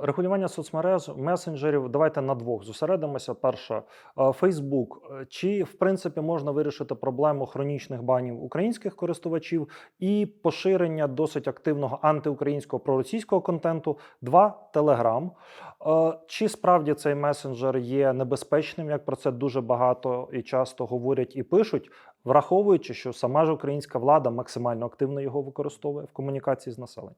Регулювання соцмереж, месенджерів. Давайте на двох зосередимося. Перше, Фейсбук. Е, Чи в принципі можна вирішити проблему хронічних банів українських користувачів і поширення досить активного антиукраїнського проросійського контенту? Два Телеграм. Чи справді цей месенджер є небезпечним, як про це дуже багато і часто говорять і пишуть, враховуючи, що сама ж українська влада максимально активно його використовує в комунікації з населенням?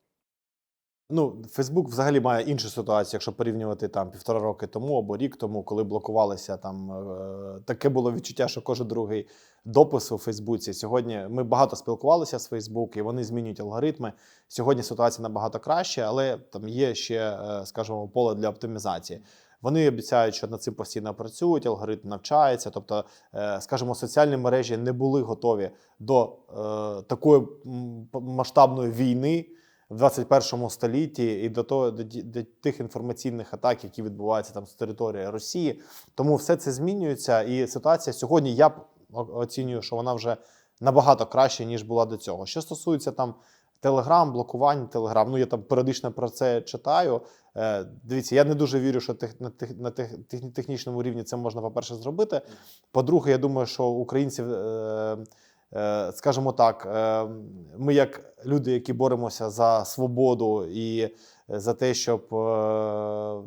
Ну, Фейсбук взагалі має іншу ситуацію, якщо порівнювати там півтора роки тому або рік тому, коли блокувалися там е, таке було відчуття, що кожен другий допис у Фейсбуці. Сьогодні ми багато спілкувалися з Фейсбук, і вони змінюють алгоритми. Сьогодні ситуація набагато краще, але там є ще, е, скажімо, поле для оптимізації. Вони обіцяють, що над цим постійно працюють, алгоритм навчається. Тобто, е, скажімо, соціальні мережі не були готові до е, такої масштабної війни в 21 столітті і до того до, до тих інформаційних атак, які відбуваються там з території Росії. Тому все це змінюється, і ситуація сьогодні я оцінюю, що вона вже набагато краще ніж була до цього. Що стосується там. Телеграм, блокування Телеграм. Ну я там періодично про це читаю. Е, дивіться, я не дуже вірю, що тех, на, тех, на тех, тех- технічному рівні це можна, по-перше, зробити. По-друге, я думаю, що українці, е, е, скажімо так, е, ми як люди, які боремося за свободу і за те, щоб, е,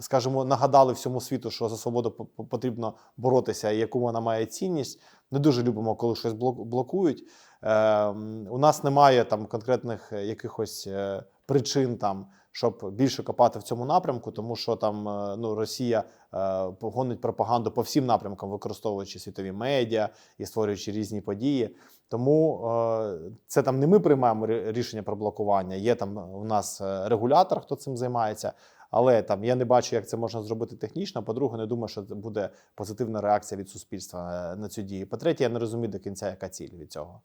скажімо, нагадали всьому світу, що за свободу по- по- потрібно боротися і яку вона має цінність. Не дуже любимо, коли щось блокують. Е, У нас немає там конкретних е, якихось е, причин там. Щоб більше копати в цьому напрямку, тому що там е, ну Росія е, гонить пропаганду по всім напрямкам, використовуючи світові медіа і створюючи різні події. Тому е, це там не ми приймаємо рішення про блокування. Є там у нас е, регулятор, хто цим займається. Але там я не бачу, як це можна зробити технічно. По-друге, не думаю, що це буде позитивна реакція від суспільства е, на цю дію. По-третє, я не розумію до кінця, яка ціль від цього.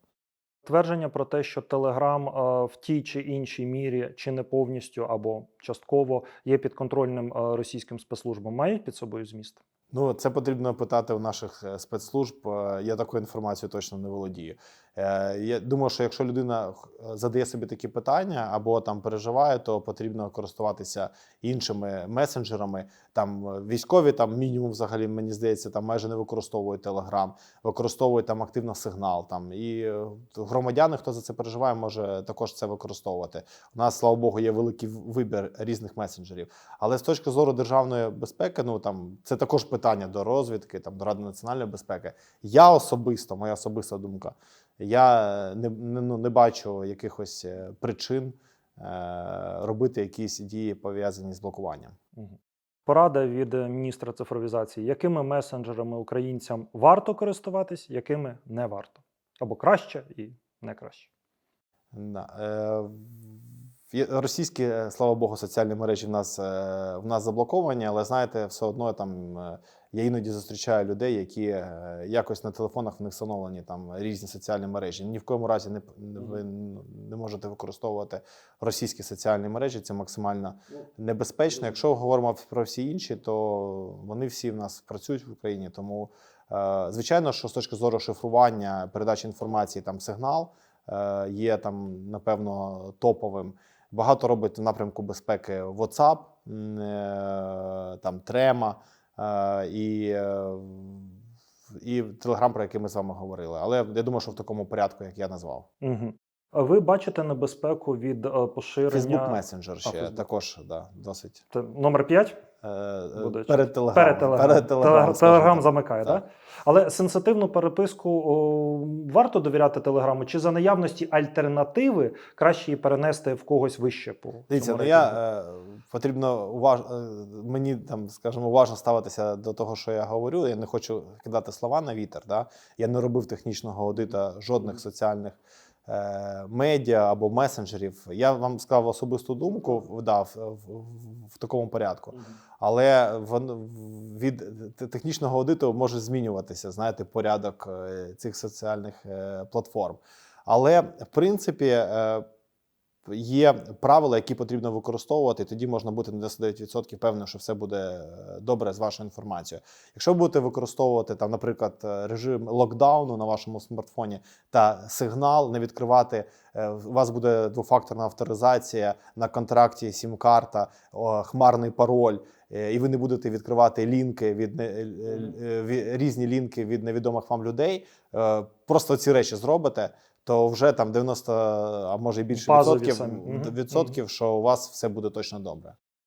Твердження про те, що Телеграм в тій чи іншій мірі, чи не повністю або частково є підконтрольним е, російським спецслужбам, мають під собою зміст? Ну, це потрібно питати у наших е, спецслужб. Е, Я такою інформацією точно не володію. Е, Я думаю, що якщо людина задає собі такі питання або там переживає, то потрібно користуватися іншими месенджерами. Там військові, там мінімум, взагалі, мені здається, там майже не використовують Телеграм, використовують там активно сигнал. Там і громадяни, хто за це переживає, може також це використовувати. У нас, слава Богу, є великий вибір різних месенджерів. Але з точки зору державної безпеки, ну там це також питання до розвідки, там до Ради національної безпеки. Я особисто, моя особиста думка, я не, не, ну, не бачу якихось е, причин е, робити якісь дії пов'язані з блокуванням. Порада від е, міністра цифровізації: якими месенджерами українцям варто користуватись, якими не варто, або краще і не краще. Да. Е, російські, е, слава Богу, соціальні мережі в нас, е, в нас заблоковані, але знаєте, все одно там е, я іноді зустрічаю людей, які якось на телефонах в них встановлені там різні соціальні мережі. Ні в коєму разі не, ви не можете використовувати російські соціальні мережі. Це максимально небезпечно. Якщо говоримо про всі інші, то вони всі в нас працюють в Україні. Тому, звичайно, що з точки зору шифрування, передачі інформації, там сигнал є там, напевно, топовим. Багато робить в напрямку безпеки WhatsApp, е, там Трема і, е, і Telegram, про який ми з вами говорили. Але я думаю, що в такому порядку, як я назвав. Угу. Ви бачите небезпеку від е, поширення Facebook Messenger ще Facebook. також да, досить. Те- номер 5? Е, е, Буде перед Telegram. Перед Телеграм. Перед скажімо Телеграм замикає, так? Так. Але сенситивну переписку о, варто довіряти Телеграму, чи за наявності альтернативи краще її перенести в когось вище по Дивіться, ну я е, потрібно уваж... мені там, скажімо, уважно ставитися до того, що я говорю. Я не хочу кидати слова на вітер. Да? Я не робив технічного аудита жодних соціальних медіа або месенджерів. Я вам сказав особисту думку, вдав в, в, в такому порядку. Але від технічного аудиту може змінюватися, знаєте, порядок е, цих соціальних е, платформ. Але в принципі, е, є правила, які потрібно використовувати, і тоді можна бути на 99% певним, що все буде е, добре з вашою інформацією. Якщо ви будете використовувати там, наприклад, е, режим локдауну на вашому смартфоні та сигнал, не відкривати, е, у вас буде двофакторна авторизація на контракті, сім-карта, хмарний пароль. І ви не будете відкривати лінки від різні лінки від невідомих вам людей. Просто ці речі зробите, то вже там 90, а може і більше Базові відсотків, самі. Мгм. відсотків, що у вас все буде точно добре.